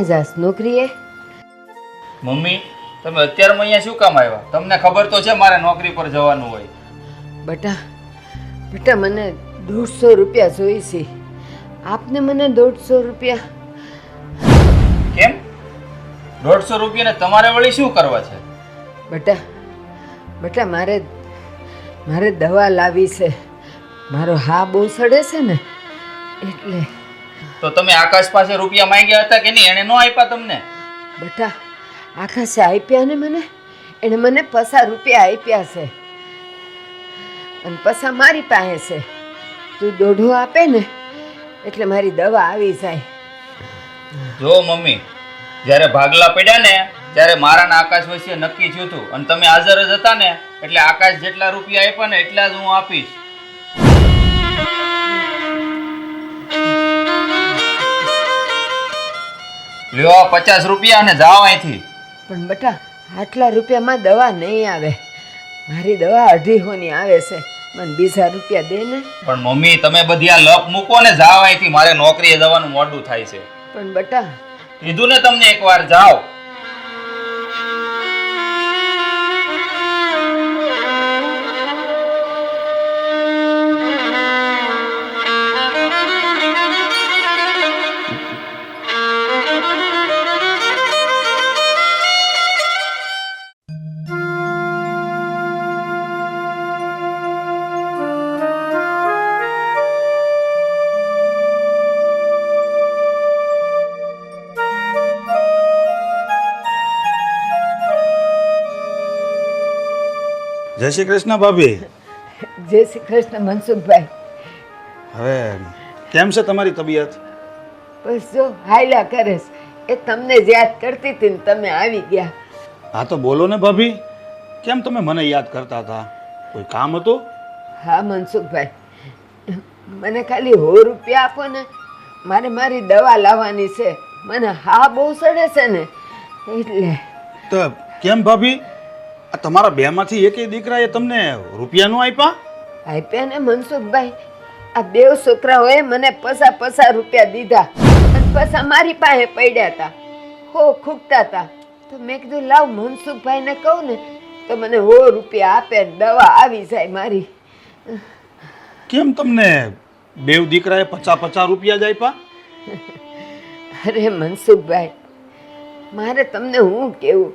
ક્યાં જાસ નોકરીએ? મમ્મી તમે અત્યારમાં અહીંયા શું કામ આવ્યા? તમને ખબર તો છે મારે નોકરી પર જવાનું હોય. બટા બેટા મને દોઢસો રૂપિયા જોઈશે આપને મને દોઢસો રૂપિયા? કેમ? દોઢસો રૂપિયાને તમારે વળી શું કરવા છે? બટા બટા મારે મારે દવા લાવી છે. મારો હા બહુ સડે છે ને એટલે તો તમે આકાશ પાસે રૂપિયા માંગ્યા હતા કે નહીં? એને ન આપ્યા તમને? બેટા આકાશે આપ્યા ને મને? એણે મને પસા રૂપિયા આપ્યા છે. અને પસા મારી પાસે છે. તું દોઢો આપે ને એટલે મારી દવા આવી જાય. જો મમ્મી જ્યારે ભાગલા પડ્યા ને ત્યારે મારા ને આકાશ વચ્ચે નક્કી થયું હતું. અને તમે હાજર જ હતા ને એટલે આકાશ જેટલા રૂપિયા આપ્યા ને એટલા જ હું આપીશ. લ્યો પચાસ રૂપિયા અને જાઓ અહીંથી. પણ બેટા આટલા રૂપિયામાં દવા નહીં આવે. મારી દવા અઢીસોની આવે છે. મને બીજા રૂપિયા દે ને. પણ મમ્મી તમે બધી આ લપ મૂકો ને જાઓ અહીંથી. મારે નોકરીએ જવાનું મોડું થાય છે. પણ બેટા કીધું ને તમને એકવાર જાઓ. જય શ્રી કૃષ્ણ ભાભી. જય શ્રી કૃષ્ણ મનસુખભાઈ. હવે કેમ છે તમારી તબિયત? બસ જો હાયલા કરે એ તમને જ યાદ કરતી હતી ને તમે આવી ગયા. હા તો બોલો ને ભાભી કેમ તમે મને યાદ કરતા હતા? કોઈ કામ હતું? હા મનસુખભાઈ. મને ખાલી હો રૂપિયા આપો ને. મારે મારી દવા લાવવાની છે. મને હા બહુ સડે છે ને. એટલે તો કેમ ભાભી? આ તમારા બેમાંથી એકેય દીકરાએ તમને રૂપિયા નો આપ્યા? આપ્યા ને મનસુખભાઈ. આ બે છોકરાઓએ મને પસા પસા રૂપિયા દીધા અને પસા મારી પાસે પડ્યા હતા હો ખૂટતા હતા તો મેં કીધું લાવ મનસુખભાઈને કહું ને તો મને હો રૂપિયા આપે ને દવા આવી જાય મારી. કેમ તમને બેવ દીકરાએ પચાસ પચાસ રૂપિયા જ આપ્યા? અરે મનસુખભાઈ મારે તમને હું કેવું?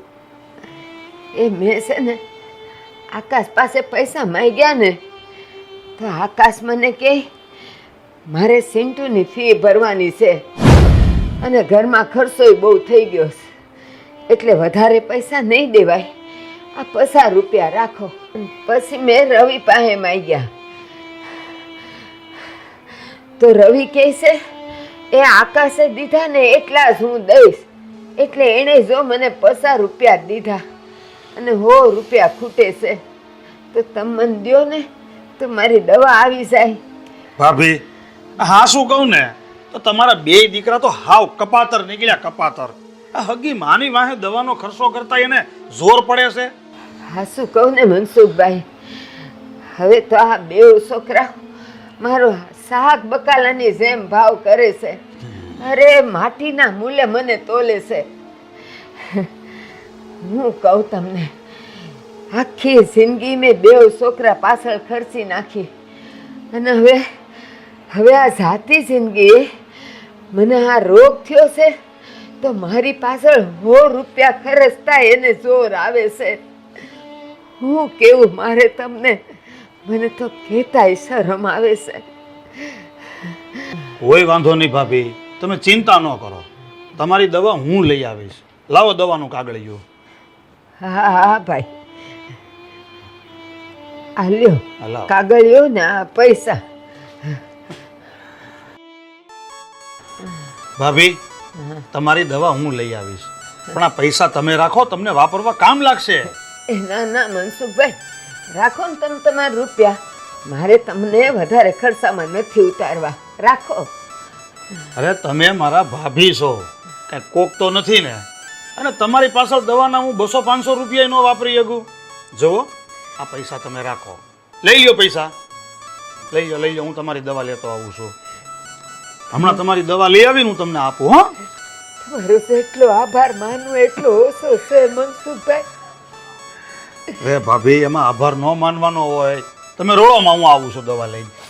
એ મેં છે ને આકાશ પાસે પૈસા માંગ્યા ને તો આકાશ મને કહે, મારે સિન્ટુની ફી ભરવાની છે અને ઘરમાં ખર્ચોય બહુ થઈ ગયો છે. એટલે વધારે પૈસા નહીં દેવાય. આ પસાર રૂપિયા રાખો. પછી મેં રવિ પાસે માંગ્યા. તો રવિ કહે છે, એ આકાશે દીધા ને એટલા જ હું દઈશ. એટલે એણે જો મને પસાર રૂપિયા દીધા. અને હો રૂપિયા ખૂટે છે તો તમે મને દ્યો ને તો મારી દવા આવી જાય. ભાભી હા શું કહું ને? તો તમારા બે દીકરા તો હાવ કપાતર નીકળ્યા કપાતર. આ હગી માની વાહે દવાનો ખર્ચો કરતા એને જોર પડે છે? હા શું કહું ને મનસુખભાઈ? હવે તો આ બે છોકરા મારો શાક બકાલાની જેમ ભાવ કરે છે. અરે માટીના મૂલે મને તોલે છે. હું કહું તમને, આખી જિંદગી મેં બે છોકરા પાછળ ખર્ચી નાખી. અને હવે હવે આ જાતી જિંદગી, મને આ રોગ થયો છે, તો મારી પાછળ હો રૂપિયા ખર્ચતા એને જોર આવે છે. હું કેવું, મારે તમને, મને તો કહેતાય શરમ આવે છે. કોઈ વાંધો નહીં ભાભી, તમે ચિંતા ન કરો. તમારી દવા હું લઈ આવીશ. લાવો દવાનું કાગળિયું. હા હા ભાઈ. આ લ્યો લાવો. કાગળિયો ને આ પૈસા. ભાભી તમારી દવા હું લઈ આવીશ. પણ આ પૈસા તમે રાખો તમને વાપરવા કામ લાગશે. ના ના મનસુખભાઈ. રાખો ને તમે તમારા રૂપિયા. મારે તમને વધારે ખર્ચામાં નથી ઉતારવા. રાખો. અરે તમે મારા ભાભી છો. કાંઈ કોક તો નથી ને. અને તમારી પાછળ દવાના હું બસો પાંચસો રૂપિયા ન વાપરી શકું? જુઓ. આ પૈસા તમે રાખો. લઈ લો પૈસા. લઈ લો લઈ લો હું તમારી દવા લેતો આવું છું. હમણાં તમારી દવા લઈ આવીને હું તમને આપું હો. તમારો એટલો આભાર માનવો એટલો ઓછો છે મનસુખભાઈ. રે ભાભી એમાં આભાર ન માનવાનો હોય. તમે રોડોમાં હું આવું છું દવા લઈને.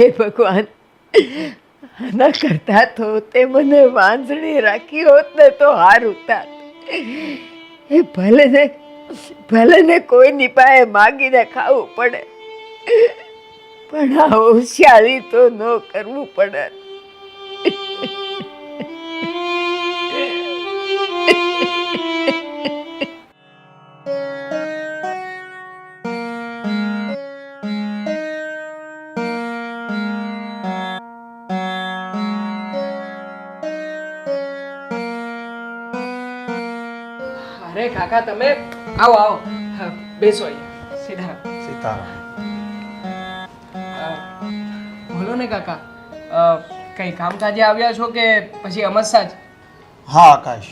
હે ભગવાન. આના કરતા તો તે મને વાંસળી રાખી હોત ને તો હાર ઉતાર એ ભલે ને ભલે ને કોઈની પાસે માગીને ખાવું પડે. પણ આ હોશિયારી તો ન કરવું પડે. કાકા તમે આવો આવો. બેસો અહીંયા. સીધા. સીતારામ. બોલો ને કાકા કંઈ કામકાજે આવ્યા છો કે પછી અમસ્તા જ હા આકાશ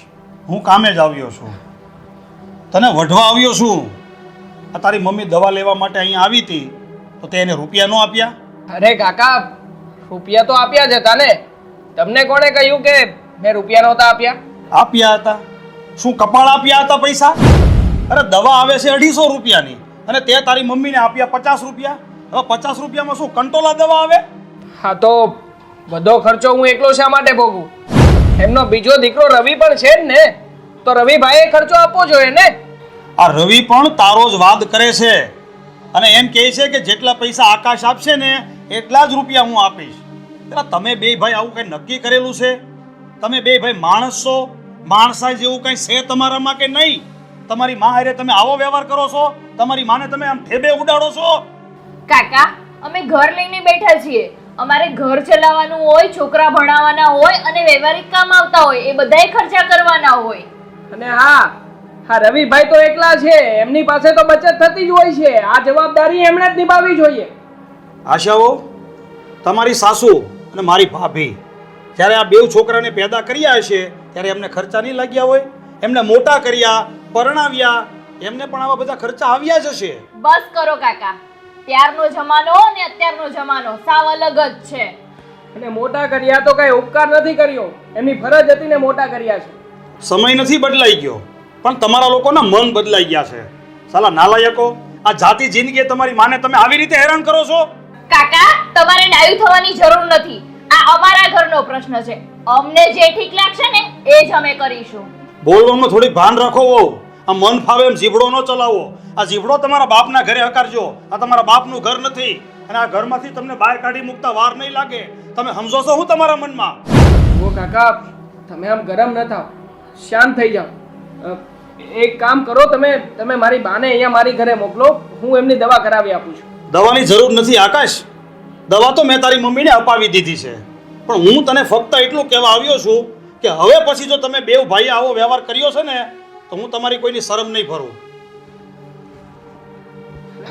હું કામે જ આવ્યો છું. તને વઢવા આવ્યો છું. આ તારી મમ્મી દવા લેવા માટે અહીંયા આવી હતી તો તે એને રૂપિયા ન આપ્યા? અરે કાકા રૂપિયા તો આપ્યા જ હતા ને. તમને કોણે કહ્યું કે મેં રૂપિયા નહોતા આપ્યા? આપ્યા હતા. શું કપાળ આપ્યા હતા પૈસા? અરે દવા આવે છે અઢીસો રૂપિયાની. અને તે તારી મમ્મીને આપ્યા પચાસ રૂપિયા. હવે પચાસ રૂપિયામાં શું કંટોલા દવા આવે? હા તો બધો ખર્ચો હું એકલો શા માટે ભોગું એમનો બીજો દીકરો રવિ પણ છે જ ને. તો રવિભાઈએ ખર્ચો આપવો જોઈએ ને? આ રવિ પણ તારો જ વાદ કરે છે. અને એમ કહે છે કે જેટલા પૈસા આકાશ આપશે ને એટલા જ રૂપિયા હું આપીશ. એટલે તમે બે ભાઈ આવું કંઈ નક્કી કરેલું છે? તમે બે ભાઈ માણસ છો? માણસાઈ જેવું કંઈ છે તમારામાં કે નહીં? તમારી મા હારે તમે આવો વ્યવહાર કરો છો? તમારી માને તમે આમ ઠેબે ઉડાડો છો? કાકા અમે ઘર લઈને બેઠા છીએ. અમારે ઘર ચલાવવાનું હોય છોકરા ભણાવવાના હોય અને વ્યવહારિક કામ આવતા હોય એ બધાય ખર્ચા કરવાના હોય. અને હા હા રવિભાઈ તો એકલા છે. એમની પાસે તો બચત થતી જ હોય છે. આ જવાબદારી એમણે જ નિભાવવી જોઈએ. આશાઓ તમારી સાસુ અને મારી ભાભી જ્યારે આ બેવ છોકરાને પેદા કર્યા હશે ત્યારે એમને ખર્ચા નહીં લાગ્યા હોય એમને મોટા કર્યા પરણાવ્યા એમને પણ આવા બધા ખર્ચા આવ્યા જ હશે. બસ કરો કાકા ત્યારનો જમાનો ને અત્યારનો જમાનો સાવ અલગ જ છે. અને મોટા કર્યા તો કઈ ઉપકાર નથી કર્યો એમની ફરજ હતી ને મોટા કર્યા છે. સમય નથી બદલાઈ ગયો પણ તમારા લોકોના મન બદલાઈ ગયા છે. સાલા નાલાયકો આ જાતિ જિંદગી તમારી માને તમે આવી રીતે હેરાન કરો છો? કાકા તમારે ડાયું થવાની જરૂર નથી. આ અમારા ઘરનો પ્રશ્ન છે. અમને જે ઠીક લાગશે ને એ જ અમે કરીશું. બોલવામાં થોડી ભાન રાખો. આ મન ફાવે એમ જીભડો ન ચલાવો. આ જીભડો તમારા બાપના ઘરે હકારજો. આ તમારા બાપનું ઘર નથી. અને આ ઘરમાંથી તમને બહાર કાઢી મૂકતા વાર નહીં લાગે. તમે સમજો છો હું તમારા મનમાં? ઓ કાકા તમે આમ ગરમ ન થાવ. શાંત થઈ જાઓ. એક કામ કરો તમે તમે મારી બાને અહીંયા મારી ઘરે મોકલો. હું એમની દવા કરાવી આપું છું. દવાની જરૂર નથી આકાશ. દવા તો મેં તારી મમ્મીને અપાવી દીધી છે. પણ હું તને ફક્ત એટલું કહેવા આવ્યો છું કે હવે પછી જો તમે બેવ ભાઈએ આવો વ્યવહાર કર્યો છે ને તો હું તમારી કોઈની શરમ નહીં ભરું.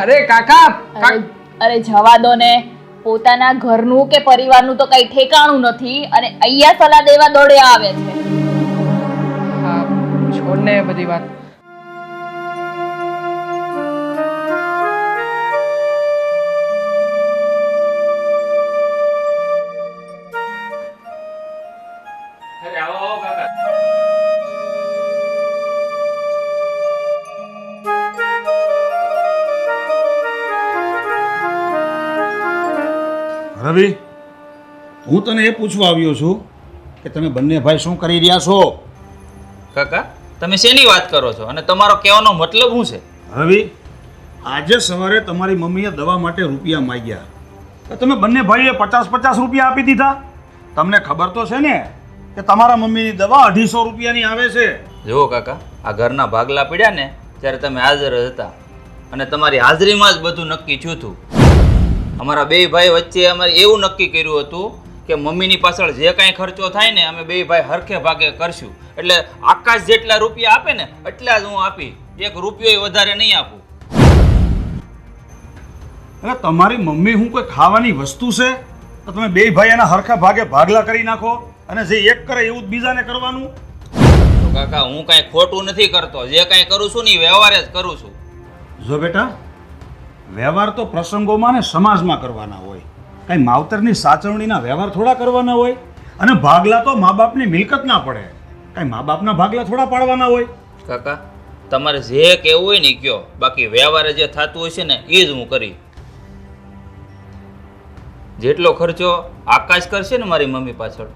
અરે કાકા અરે અરે જવા દો ને. પોતાના ઘરનું કે પરિવારનું તો કઈ ઠેકાણું નથી અને અહીંયા સલાહ દેવા દોડે આવે છે. હા છોડ ને એ બધી વાત. રવિ હું તને એ પૂછવા આવ્યો છું કે તમે બંને ભાઈ શું કરી રહ્યા છો? કાકા તમે શેની વાત કરો છો? અને તમારો કહેવાનો મતલબ શું છે? રવિ આજે સવારે તમારી મમ્મીએ દવા માટે રૂપિયા માંગ્યા. તો તમે બંને ભાઈએ પચાસ પચાસ રૂપિયા આપી દીધા. તમને ખબર તો છે ને કે તમારા મમ્મીની દવા અઢીસો રૂપિયાની આવે છે. જુઓ કાકા આ ઘરના ભાગલા પડ્યા ને ત્યારે તમે હાજર હતા. અને તમારી હાજરીમાં જ બધું નક્કી થયું હતું. અમારા બે ભાઈ વચ્ચે અમારે એવું નક્કી કર્યું હતું કે મમ્મીની પાછળ જે કાંઈ ખર્ચો થાય ને અમે બે ભાઈ હરખે ભાગે કરશું. એટલે આકાશ જેટલા રૂપિયા આપે ને એટલા જ હું આપી. એક રૂપિયો વધારે નહીં આપું. એટલે તમારી મમ્મી હું કોઈ ખાવાની વસ્તુ છે? તો તમે બે ભાઈ એના હરખા ભાગે ભાગલા કરી નાખો અને જે એક કરે એવું જ બીજાને કરવાનું? તો કાકા હું કાંઈ ખોટું નથી કરતો. જે કાંઈ કરું છું ને એ વ્યવહારે જ કરું છું. જો બેટા વ્યવહાર તો પ્રસંગોમાં ને સમાજમાં કરવાના હોય. કાંઈ માવતરની સાચવણીના વ્યવહાર થોડા કરવાના હોય અને ભાગલા તો મા બાપની મિલકત ના પડે. કાંઈ મા બાપના ભાગલા થોડા પાડવાના હોય. કાકા તમારે જે કહેવું હોય ને કયો. બાકી વ્યવહારે જે થતું હોય છે ને એ જ હું કરી. જેટલો ખર્ચો આકાશ કરશે ને મારી મમ્મી પાછળ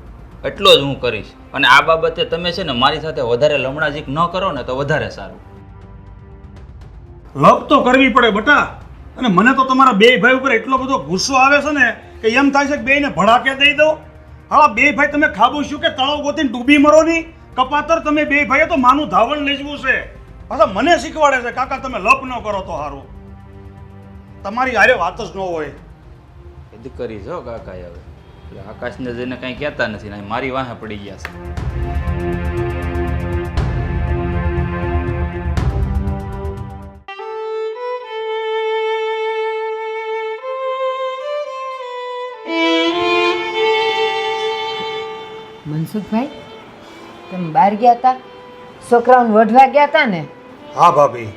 એટલો જ હું કરીશ. અને આ બાબતે તમે છે ને મારી સાથે વધારે લમણાજીક ન કરો ને તો વધારે સારું. લપ તો કરવી પડે બટા. અને મને તો તમારા બે ભાઈ ઉપર એટલો બધો ગુસ્સો આવે છે ને કે એમ થાય છે કે બેને ભડાકે દઈ દો હા બે ભાઈ, તમે ખાબું શું કે તળાવ ગોતીને ડૂબી મરો નહીં? કપાતર તમે બે ભાઈએ તો માનું ધાવણ લેજવું છે. પાછા મને શીખવાડે છે, કાકા, તમે લપ ન કરો તો સારું તમારી હારે વાત જ ન હોય. એ કરી જો કાકા હવે. આકાશને જઈને કંઈ કહેતા નથી મારી વાહે પડી ગયા છે. મનસુખભાઈ તમે બહાર ગયા હતા છોકરાઓને વઢવા ગયા હતા ને? હા ભાભી.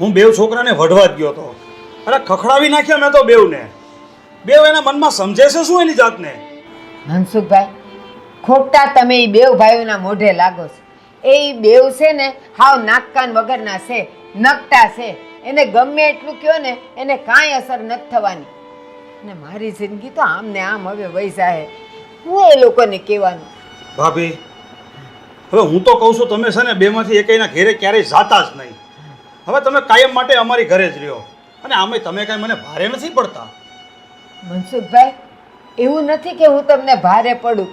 હું બેવ છોકરાને વઢવા જ ગયો હતો અરે ખખડાવી નાખ્યા મેં તો બેવને બેવ એના મનમાં સમજે છે શું એની જાતને? મનસુખભાઈ ખોટા તમે એ બેવ ભાઈઓના મોઢે લાગો છો. એ બેવ છે ને હાવ નાકકાન વગરના છે નકટા છે. એને ગમે એટલું કયો ને એને કાંઈ અસર નથી થવાની. ને મારી જિંદગી તો આમ ને આમ હવે વૈસા હે હું એ લોકોને કહેવાનું? ભાભી હવે હું તો કહું છું તમે છે ને બેમાંથી એકના ઘેરે ક્યારેય જાતા જ નહીં. હવે તમે કાયમ માટે અમારી ઘરે જ રહ્યો. અને આમે તમે કાંઈ મને ભારે નથી પડતા. મનસુખભાઈ એવું નથી કે હું તમને ભારે પડું.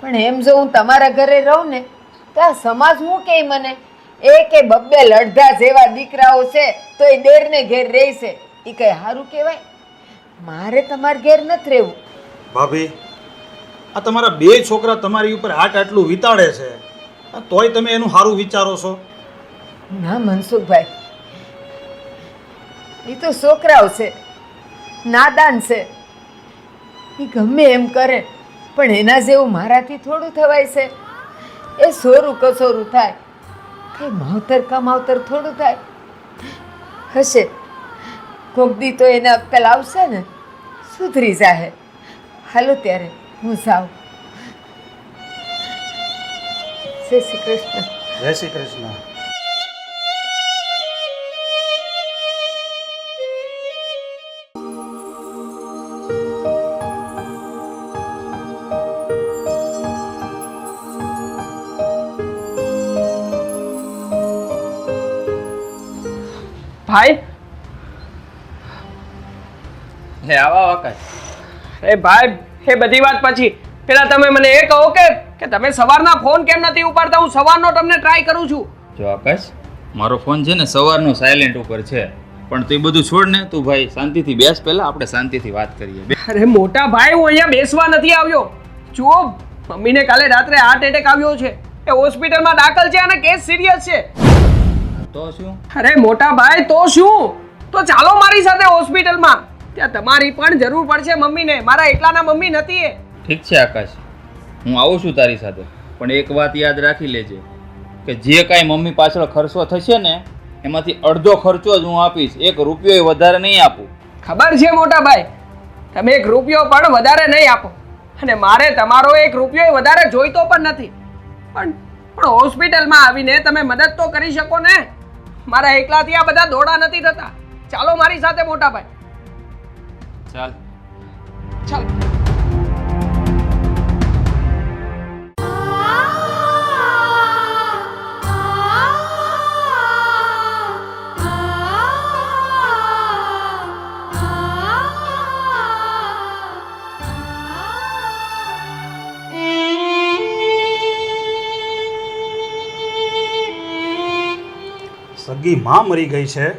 પણ એમ જો હું તમારા ઘરે રહું ને તો આ સમાજ હું કહે મને? એ કે બબ્બે લડધા જેવા દીકરાઓ છે તો એ દેરને ઘેર રહેશે. એ કંઈ સારું કહેવાય? મારે તમારા ઘેર નથી રહેવું. ભાભી આ તમારા બે છોકરા તમારી ઉપર હાટ આટલું વિતાડે છે. તોય તમે એનું સારું વિચારો છો? ના, મનસુખભાઈ. એ તો છોકરાઓ છે. નાદાન છે. એ ગમે એમ કરે, પણ એના જેવું મારાથી થોડું થવાય છે. એ સોરું કસોરું થાય. કઈ માવતર કમાવતર થોડું થાય. હશે. કોક દી તો એને અક્કલ આવશે ને, સુધરી જાહે. હાલો ત્યારે. હું જાઉં. જય શ્રી કૃષ્ણ. જય શ્રી કૃષ્ણ. ભાઈ? હે આવા વખત. એ ભાઈ એ બધી વાત પછી. પેલા તમે મને એ કહો કે કે તમે સવારના ફોન કેમ નથી ઉપાડતા? હું સવારનો તમને ટ્રાય કરું છું. જો આકાશ મારો ફોન છે ને સવારનો સાયલેન્ટ ઉપર છે. પણ તે બધું છોડ ને તું ભાઈ શાંતિથી બેસ પહેલા આપણે શાંતિથી વાત કરીએ. અરે મોટા ભાઈ હું અહીંયા બેસવા નથી આવ્યો. જુઓ મમ્મીને કાલે રાત્રે હાર્ટ એટેક આવ્યો છે. એ હોસ્પિટલમાં દાખલ છે અને કેસ સિરિયસ છે. તો શું? અરે મોટા ભાઈ તો શું? તો ચાલો મારી સાથે હોસ્પિટલમાં ત્યાં તમારી પણ જરૂર પડશે મમ્મીને. મારા એકલાના મમ્મી નથી એ ઠીક છે આકાશ. હું આવું છું તારી સાથે. પણ એક વાત યાદ રાખી લેજે કે જે કાંઈ મમ્મી પાછળ ખર્ચો થશે ને એમાંથી અડધો ખર્ચો જ હું આપીશ. એક રૂપિયો વધારે નહીં આપું. ખબર છે મોટા ભાઈ? તમે એક રૂપિયો પણ વધારે નહીં આપો. અને મારે તમારો એક રૂપિયો વધારે જોઈતો પણ નથી. પણ પણ હોસ્પિટલમાં આવીને તમે મદદ તો કરી શકો ને? મારા એકલાથી આ બધા દોડા નથી થતા. ચાલો મારી સાથે મોટા ભાઈ. ચાલ. ચાલો. સગી માં મરી ગઈ છે.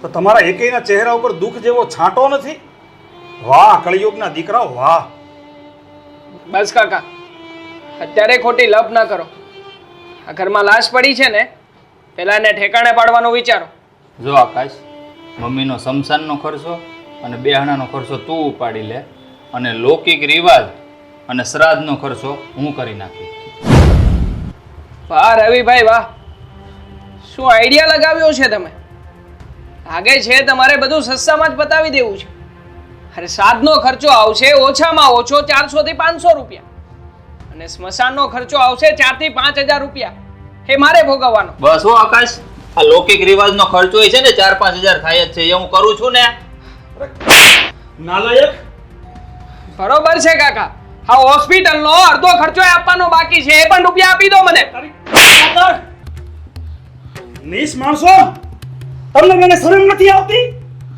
તો તમારા એકેયના ચહેરા ઉપર દુઃખ જેવો છાંટો નથી? વાહ કળિયુગના દીકરાઓ વાહ. બસ કાકા અત્યારે ખોટી લપ ન કરો. આ ઘરમાં લાશ પડી છે ને પેલા એને ઠેકાણે પાડવાનું વિચારો. જો આકાશ મમ્મીનો શમશાનનો ખર્ચો અને બેહણાનો ખર્ચો તું ઉપાડી લે અને લૌકિક રિવાજ અને શ્રાદ્ધનો ખર્ચો હું કરી નાખીશ. વાહ રવિભાઈ વાહ. શું આઈડિયા લગાવ્યો છે તમે? લાગે છે તમારે બધું સસ્તામાં જ બતાવી દેવું છે. અરે સાદનો ખર્ચો આવશે ઓછામાં ઓછો ચારસો થી પાંચસો રૂપિયા. અને સ્મશાનનો ખર્ચો આવશે ચારથી પાંચ હજાર રૂપિયા. એ મારે ભોગવવાનો. બસ હો આકાશ. આ લૌકિક રિવાજનો ખર્ચો એ છે ને ચાર પાંચ હજાર થાય જ છે એ હું કરું છું ને. નાલાયક. બરોબર છે કાકા. હા હોસ્પિટલનો અડધો ખર્ચો આપવાનો બાકી છે એ પણ રૂપિયા આપી દો મને. નીસ માણસો તમને મને શરમ નથી આવતી?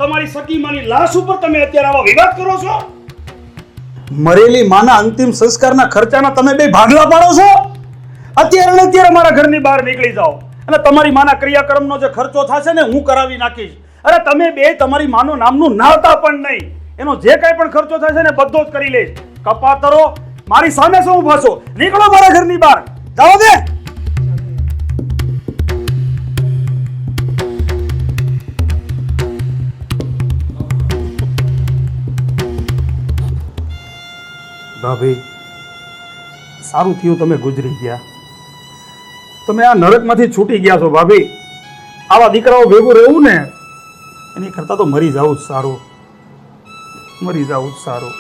તમારી સકીમાની લાશ ઉપર તમે અત્યારે આવા વિવાદ કરો છો? મરેલી માના અંતિમ સંસ્કારના ખર્ચાના તમે બે ભાગલા પાડો છો? અત્યારે ને અત્યારે મારા ઘરની બહાર નીકળી જાઓ. અને તમારી માના ક્રિયાકર્મનો જે ખર્ચો થશે ને હું કરાવી નાખીશ. અરે તમે બે તમારી માનું નામનું નાવતા પણ નહીં. એનો જે કાંઈ પણ ખર્ચો થશે ને બધો જ કરી લઈશ. કપાતરો મારી સામે શું ઊભા છો? નીકળો મારા ઘરની બહાર. જાઓ દે ભાભી, સારું થયું તમે ગુજરી ગયા. તમે આ નરકમાંથી છૂટી ગયા છો ભાભી. આવા દીકરાઓ ભેગું રહેવું ને, એની કરતાં તો મરી જવું જ સારું. મરી જવું જ સારું.